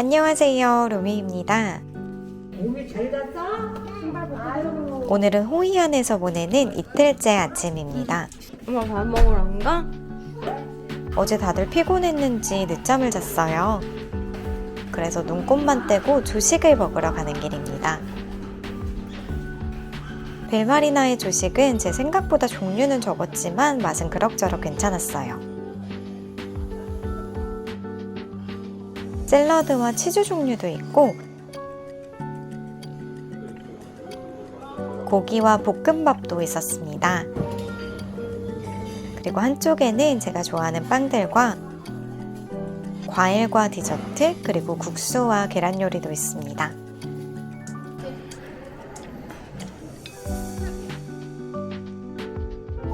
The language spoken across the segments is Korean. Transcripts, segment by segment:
안녕하세요, 로미입니다. 몸이 잘 갔어? 아유. 오늘은 호이안에서 보내는 이틀째 아침입니다. 엄마 밥 먹으러 안 가? 어제 다들 피곤했는지 늦잠을 잤어요. 그래서 눈곱만 떼고 조식을 먹으러 가는 길입니다. 벨마리나의 조식은 제 생각보다 종류는 적었지만 맛은 그럭저럭 괜찮았어요. 샐러드와 치즈 종류도 있고 고기와 볶음밥도 있었습니다. 그리고 한쪽에는 제가 좋아하는 빵들과 과일과 디저트 그리고 국수와 계란 요리도 있습니다.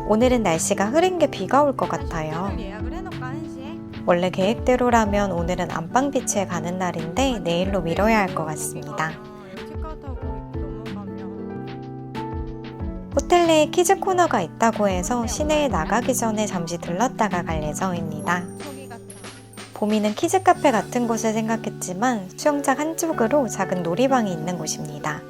오늘은 날씨가 흐린 게 비가 올 것 같아요. 원래 계획대로라면 오늘은 안방비치에 가는 날인데 내일로 미뤄야 할 것 같습니다. 호텔 내에 키즈 코너가 있다고 해서 시내에 나가기 전에 잠시 들렀다가 갈 예정입니다. 봄이는 키즈 카페 같은 곳을 생각했지만 수영장 한쪽으로 작은 놀이방이 있는 곳입니다.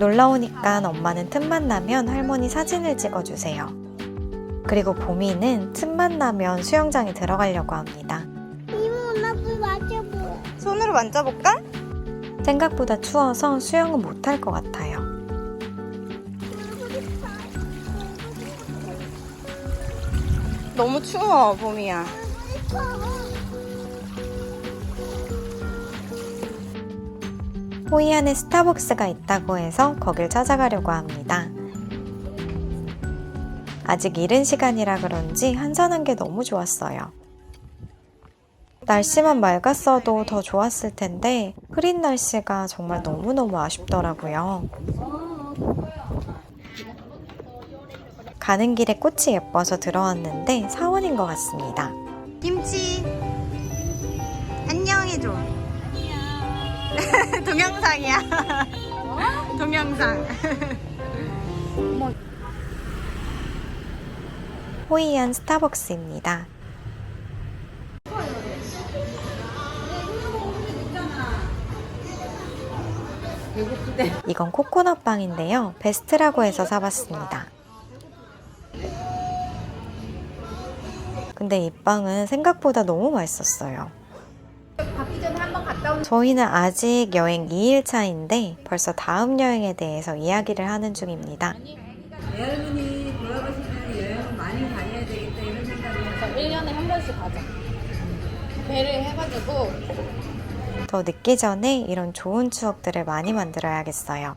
놀러 오니까 엄마는 틈만 나면 할머니 사진을 찍어주세요. 그리고 봄이는 틈만 나면 수영장에 들어가려고 합니다. 이모 나불 맞아보. 손으로 만져볼까? 생각보다 추워서 수영은 못할 것 같아요. 너무 추워 봄이야 호이안에 스타벅스가 있다고 해서 거길 찾아가려고 합니다. 아직 이른 시간이라 그런지 한산한 게 너무 좋았어요. 날씨만 맑았어도 더 좋았을 텐데 흐린 날씨가 정말 너무너무 아쉽더라고요. 가는 길에 꽃이 예뻐서 들어왔는데 사원인 것 같습니다. 동영상이야 동영상 호이안 스타벅스입니다. 이건 코코넛 빵인데요. 베스트라고 해서 사봤습니다. 근데 이 빵은 생각보다 너무 맛있었어요. 저희는 아직 여행 2일 차인데 벌써 다음 여행에 대해서 이야기를 하는 중입니다. 외할머니 돌아가시면 여행을 많이 다녀야 되겠다 이런 생각을 해서 1년에 한 번씩 가자 배를 해가지고 더 늦기 전에 이런 좋은 추억들을 많이 만들어야겠어요.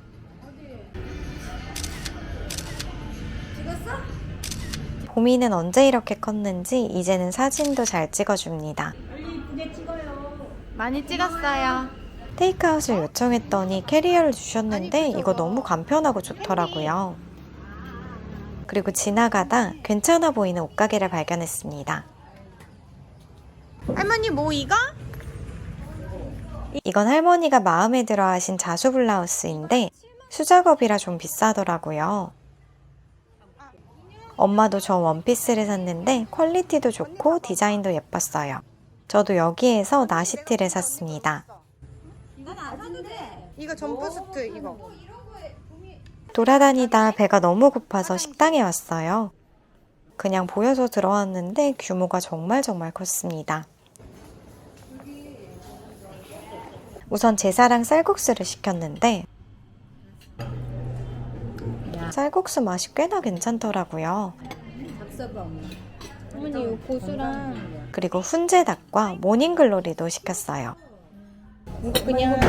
봄이는 언제 이렇게 컸는지 이제는 사진도 잘 찍어줍니다. 많이 찍었어요 테이크아웃을 요청했더니 캐리어를 주셨는데 이거 너무 간편하고 좋더라고요. 그리고 지나가다 괜찮아 보이는 옷가게를 발견했습니다. 할머니 뭐 이거? 이건 할머니가 마음에 들어 하신 자수 블라우스인데 수작업이라 좀 비싸더라고요. 엄마도 저 원피스를 샀는데 퀄리티도 좋고 디자인도 예뻤어요. 저도 여기에서 나시티를 샀습니다. 이거 점프수트 이거 돌아다니다 배가 너무 고파서 식당에 왔어요. 그냥 보여서 들어왔는데 규모가 정말 정말 컸습니다. 우선 제사랑 쌀국수를 시켰는데 쌀국수 맛이 꽤나 괜찮더라고요. 이거 고수랑 그리고 훈제 닭과 모닝글로리도 시켰어요. 이거 그냥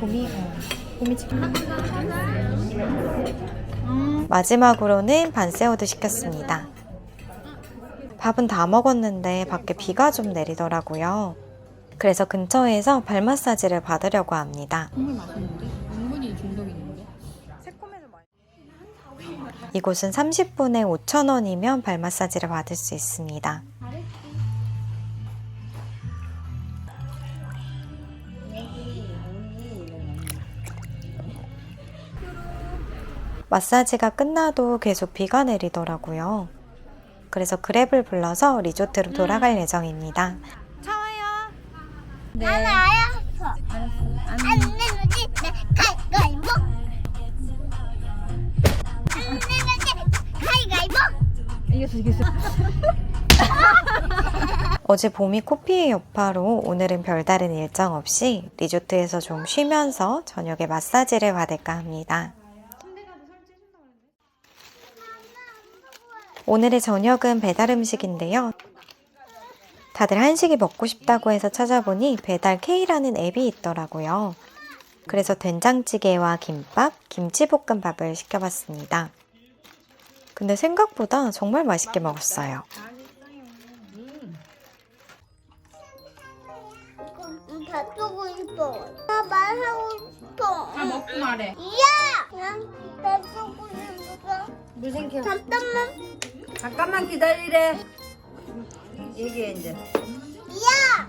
봄이 봄이 치킨. 마지막으로는 반세오도 시켰습니다. 밥은 다 먹었는데 밖에 비가 좀 내리더라고요. 그래서 근처에서 발 마사지를 받으려고 합니다. 새콤해서 이곳은 30분에 5,000원이면 발 마사지를 받을 수 있습니다. 마사지가 끝나도 계속 비가 내리더라고요. 그래서 그랩을 불러서 리조트로 돌아갈 예정입니다. 네. 난 알았어. 안 내면지 내 이겼어 이겼어. 어제 봄이 코피의 여파로 오늘은 별다른 일정 없이 리조트에서 좀 쉬면서 저녁에 마사지를 받을까 합니다. 오늘의 저녁은 배달 음식인데요. 다들 한식이 먹고 싶다고 해서 찾아보니 배달 K라는 앱이 있더라고요. 그래서 된장찌개와 김밥, 김치볶음밥을 시켜봤습니다. 근데 생각보다 정말 맛있게 먹었어요. 응, 다 쓰고 싶어. 나 말하고 싶어. 다 먹고 말해. 야! 난다 쓰고 싶어. 물 생겨. 잠깐만. 잠깐만 기다리래. 얘기해 이제. 야!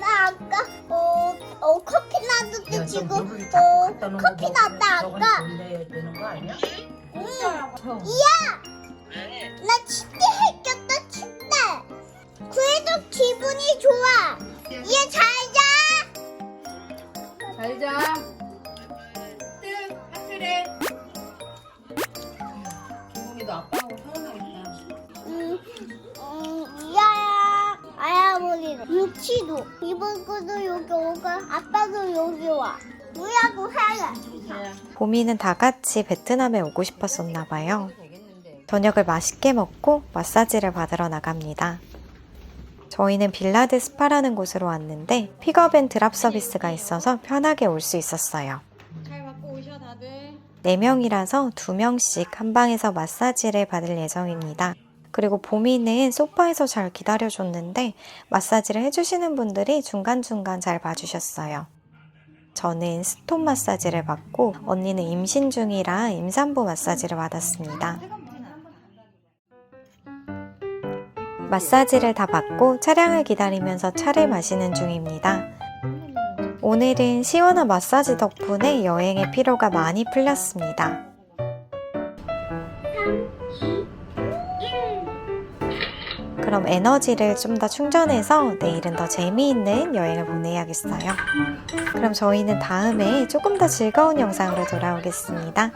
나 아까 어, 어 커피 놔뒀대 지금 어 커피 놨다 아까 응. 야! 나 침대 해꼈다 침대. 그래도 기분이 좋아. 얘 잘자. 잘 자. 하트 하트래. 김봉이도 아빠하고 서운하겠다. 음, 음, 야 아야머리도 뭉치도. 이번 것도 여기 오고 아빠도 여기 와 뭐라고 해라 보미는 다 같이 베트남에 오고 싶었었나 봐요. 저녁을 맛있게 먹고 마사지를 받으러 나갑니다. 저희는 빌라드 스파라는 곳으로 왔는데 픽업 앤 드랍 서비스가 있어서 편하게 올 수 있었어요. 잘 받고 오셔 다들. 4명이라서 2명씩 한 방에서 마사지를 받을 예정입니다. 그리고 보미는 소파에서 잘 기다려줬는데 마사지를 해주시는 분들이 중간중간 잘 봐주셨어요. 저는 스톤 마사지를 받고 언니는 임신 중이라 임산부 마사지를 받았습니다. 마사지를 다 받고 차량을 기다리면서 차를 마시는 중입니다. 오늘은 시원한 마사지 덕분에 여행의 피로가 많이 풀렸습니다. 그럼 에너지를 좀 더 충전해서 내일은 더 재미있는 여행을 보내야겠어요. 그럼 저희는 다음에 조금 더 즐거운 영상으로 돌아오겠습니다.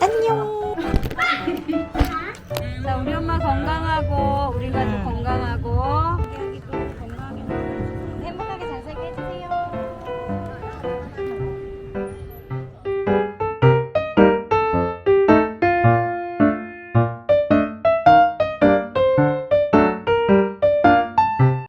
안녕! 자 우리 엄마 건강하고 우리 가족 응.